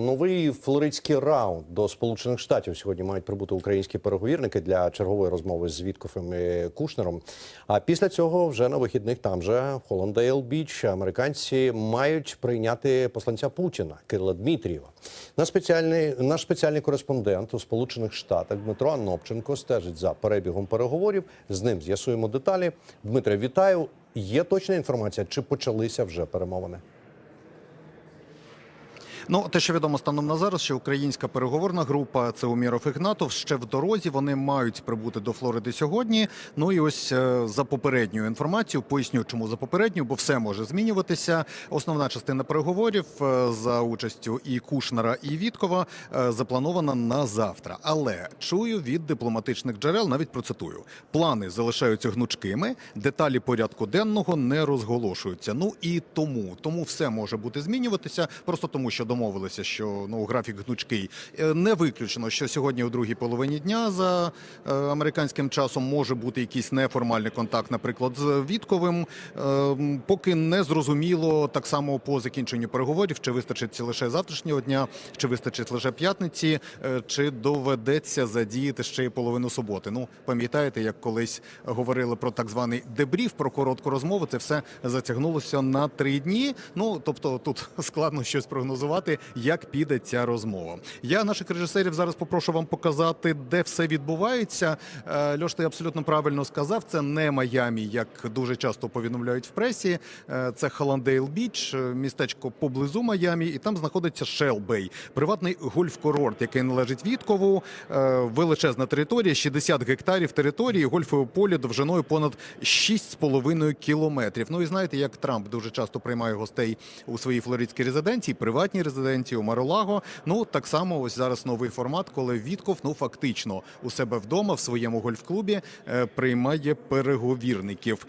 Новий флоридський раунд до Сполучених Штатів сьогодні мають прибути українські переговірники для чергової розмови з Віткофем і Кушнером. А після цього вже на вихідних там же в Холландейл Біч американці мають прийняти посланця Путіна Кирила Дмитрієва. Наш спеціальний наш спеціальний кореспондент у Сполучених Штатах Дмитро Анопченко стежить за перебігом переговорів. З ним з'ясуємо деталі. Дмитре, вітаю. Є точна інформація, чи почалися вже перемовини? Ну, те, що відомо станом на зараз, що українська переговорна група це Уміров Ігнатов ще в дорозі. Вони мають прибути до Флориди сьогодні. Ну і ось е, за попередньою інформацією, поясню, чому за попередню, бо все може змінюватися. Основна частина переговорів е, за участю і Кушнера, і Віткова е, запланована на завтра. Але чую від дипломатичних джерел, навіть процитую: плани залишаються гнучкими, деталі порядку денного не розголошуються. Ну і тому, тому все може бути змінюватися, просто тому, що домовилися, що ну графік гнучкий. Е, Не виключено, що сьогодні у другій половині дня за е, американським часом може бути якийсь неформальний контакт, наприклад, з Вітковим. Е, поки не зрозуміло так само по закінченню переговорів, чи вистачить лише завтрашнього дня, чи вистачить лише п'ятниці, чи доведеться задіяти ще й половину суботи. Ну пам'ятаєте, як колись говорили про так званий дебріф, про коротку розмову. Це все затягнулося на три дні. Ну тобто тут складно щось прогнозувати, як піде ця розмова. Я наших режисерів зараз попрошу вам показати, де все відбувається. Е, Льош, ти абсолютно правильно сказав. Це не Майамі, як дуже часто повідомляють в пресі. Е, Це Халандейл Біч, е, містечко поблизу Майамі, і там знаходиться Шелбей, приватний гольф-курорт, який належить Віткову. Величезна територія, 60 гектарів території, гольфове поле довжиною понад 6,5 кілометрів. Ну і знаєте, як Трамп дуже часто приймає гостей у своїй флоридській резиденції, приватній резиденції у Маролаго. Ну так само, ось зараз новий формат, коли Вітков ну фактично у себе вдома в своєму гольф-клубі е, приймає переговірників.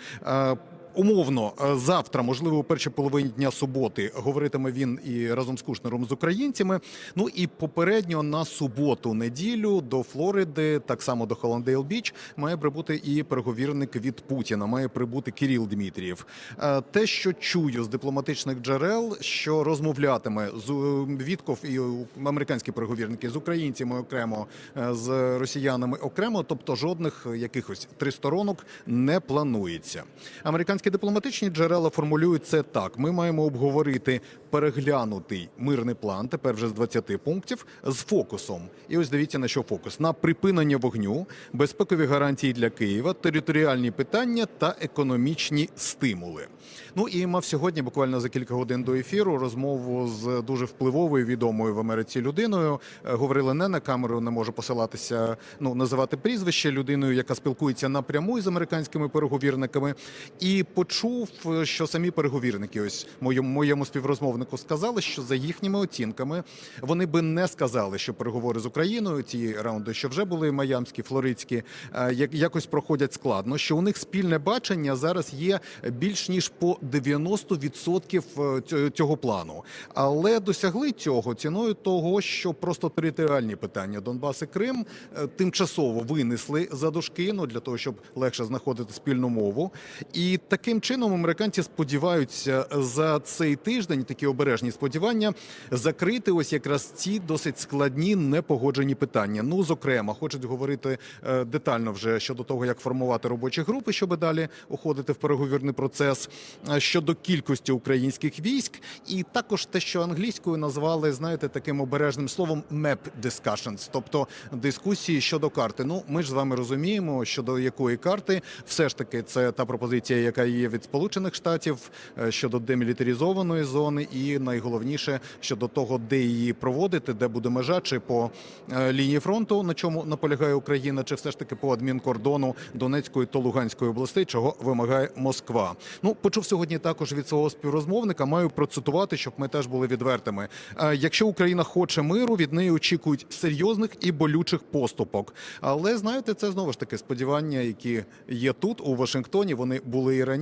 Умовно, е, завтра, можливо, у першій половині дня суботи, говоритиме він і разом з Кушнером з українцями. Ну і попередньо на суботу, неділю до Флориди, так само до Холландейл Біч, має прибути і переговірник від Путіна. Має прибути Кіріл Дмитрієв. Е, Те, що чую з дипломатичних джерел, що розмовлятиме з е, Вітков і американські переговірники з українцями окремо, з росіянами окремо, тобто жодних якихось тристоронок не планується. Американські дипломатичні джерела формулюють це так: ми маємо обговорити переглянутий мирний план, тепер вже з 20 пунктів, з фокусом. І ось дивіться на що фокус: на припинення вогню, безпекові гарантії для Києва, територіальні питання та економічні стимули. Ну і мав сьогодні, буквально за кілька годин до ефіру, розмову з дуже впливовою відомою в Америці людиною. Е, Говорили не на камеру, не можу посилатися, ну називати прізвище людиною, яка спілкується напряму із американськими переговірниками, і почув, е, що самі переговірники, ось моєму моєму співрозмовнику, сказали, що за їхніми оцінками вони би не сказали, що переговори з Україною, ці раунди, що вже були майамські, флоридські, е, як- якось проходять складно. Що у них спільне бачення зараз є більш ніж по 90% цього- цього плану, але досягли цього ціною того, що просто територіальні питання Донбас і Крим е, тимчасово винесли за дошки, ну для того, щоб легше знаходити спільну мову. І таким чином американці сподіваються за цей тиждень такі обережні сподівання закрити ось якраз ці досить складні непогоджені питання. Ну, зокрема, хочуть говорити е, детально вже щодо того, як формувати робочі групи, щоб далі уходити в переговірний процес е, щодо кількості українських військ, і також те, що англійською назвали, знаєте, таким обережним словом map discussions, тобто дискусії щодо карти. Ну, ми ж з вами розуміємо, щодо якої карти, все ж таки, це та пропозиція, яка є від Сполучених Штатів е, щодо демілітаризованої зони, і найголовніше щодо того, де її проводити, де буде межа, чи по е, лінії фронту, на чому наполягає Україна, чи все ж таки по адмінкордону Донецької та Луганської областей, чого вимагає Москва. Ну почув сьогодні також від свого співрозмовника. Маю процитувати, щоб ми теж були відвертими. Е, Якщо Україна хоче миру, від неї очікують серйозних і болючих поступок. Але знаєте, це знову ж таки сподівання, які є тут у Вашингтоні. Вони були і раніше,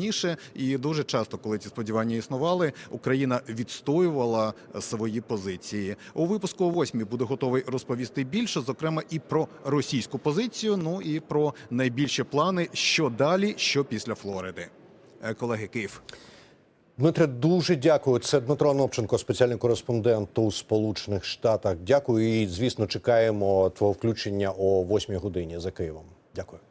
і дуже часто, коли ці сподівання існували, Україна відстоювала е, свої позиції. У випуску о восьмій буде готовий розповісти більше, зокрема і про російську позицію. Ну і про найбільші плани, що далі, що після Флориди. Е, Колеги Київ. Дмитре, дуже дякую. Це Дмитро Анопченко, спеціальний кореспондент у Сполучених Штатах. Дякую і, звісно, чекаємо твого включення о 8 годині за Києвом. Дякую.